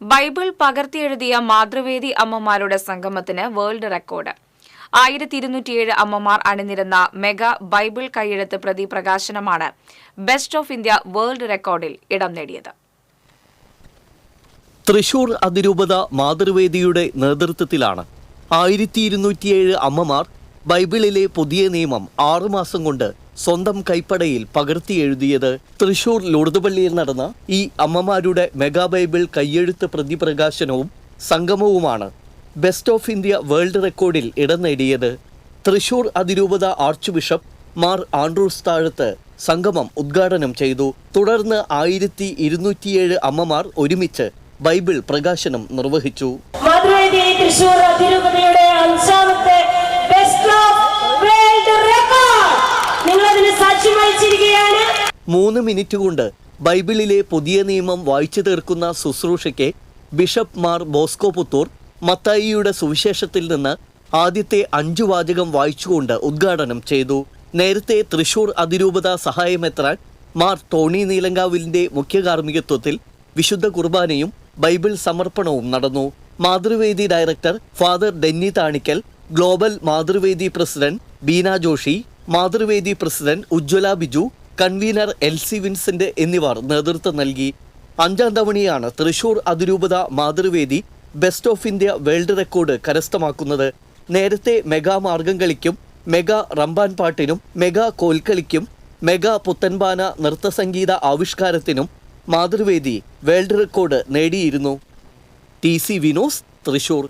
Bible പകർത്തിയെഴുതിയ Mathruvedi അമ്മമാരുടെ സംഗമത്തിന് world record. ആയിരത്തി ഇരുന്നൂറ്റിയേഴ് അമ്മമാർ അണിനിരുന്ന മെഗാ ബൈബിൾ കൈയെഴുത്ത് പ്രതി പ്രകാശനമാണ് ബെസ്റ്റ് ഓഫ് ഇന്ത്യ വേൾഡ് റെക്കോർഡിൽ ഇടം നേടിയത്. തൃശൂർ അതിരൂപത മാതൃവേദിയുടെ നേതൃത്വത്തിലാണ് ആയിരത്തി ഇരുന്നൂറ്റിയേഴ് അമ്മമാർ ബൈബിളിലെ പുതിയ നിയമം ആറുമാസം കൊണ്ട് സ്വന്തം കൈപ്പടയിൽ പകർത്തി എഴുതിയത് തൃശൂർ ലോർദുപള്ളിയിൽ നടന്ന ഈ അമ്മമാരുടെ മെഗാ ബൈബിൾ കയ്യെഴുത്ത് പ്രതിപ്രകാശനവും സംഗമവുമാണ് ബെസ്റ്റ് ഓഫ് ഇന്ത്യ വേൾഡ് റെക്കോർഡിൽ ഇടം നേടിയത്. തൃശൂർ അതിരൂപത ആർച്ച് ബിഷപ്പ് മാർ ആൻഡ്രൂസ് താഴത്ത് സംഗമം ഉദ്ഘാടനം ചെയ്തു. തുടർന്ന് ആയിരത്തി ഇരുന്നൂറ്റിയേഴ് അമ്മമാർ ഒരുമിച്ച് ബൈബിൾ പ്രകാശനം നിർവഹിച്ചു. തൃശൂർ അതിരൂപതയുടെ അഞ്ചാമത്തെ ബെസ്റ്റ് ഓഫ് വേൾഡ് റെക്കോർഡ് നിങ്ങൾ അതിന് സാക്ഷ്യം വഹിച്ചിരിക്കുകയാണ് മൂന്ന് മിനിറ്റ് കൊണ്ട് ബൈബിളിലെ പുതിയ നിയമം വായിച്ചു തീർക്കുന്ന ശുശ്രൂഷയ്ക്ക് ബിഷപ്പ് മാർ ബോസ്കോ പുത്തൂർ മത്തായിയുടെ സുവിശേഷത്തിൽ നിന്ന് ആദ്യത്തെ അഞ്ചു വാചകം വായിച്ചുകൊണ്ട് ഉദ്ഘാടനം ചെയ്തു. നേരത്തെ തൃശൂർ അതിരൂപത സഹായമെത്രാൻ മാർ ടോണി നീലങ്കാവിലിന്റെ മുഖ്യ കാർമ്മികത്വത്തിൽ വിശുദ്ധ കുർബാനയും ബൈബിൾ സമർപ്പണവും നടന്നു. Mathruvedi director father Denny Thanikkal global Mathruvedi president Beena Joshy Mathruvedi president Ujjwala Biju convener L C Vincent എന്നിവർ നേതൃത്വം നൽകി. അഞ്ചാം തവണയാണ് തൃശൂർ അതിരൂപത Mathruvedi best of India world record കരസ്ഥമാക്കുന്നത്. നേരത്തെ മെഗാ മാർഗം കളിക്കും മെഗാ റംബാൻ പാട്ടിനും മെഗാ കോൽക്കളിക്കും മെഗാ പുത്തൻപാന നൃത്തസംഗീത ആവിഷ്കാരത്തിനും മാതൃവേദി വേൾഡ് റെക്കോർഡ് നേടിയിരുന്നു. T C Vinos Thrissur.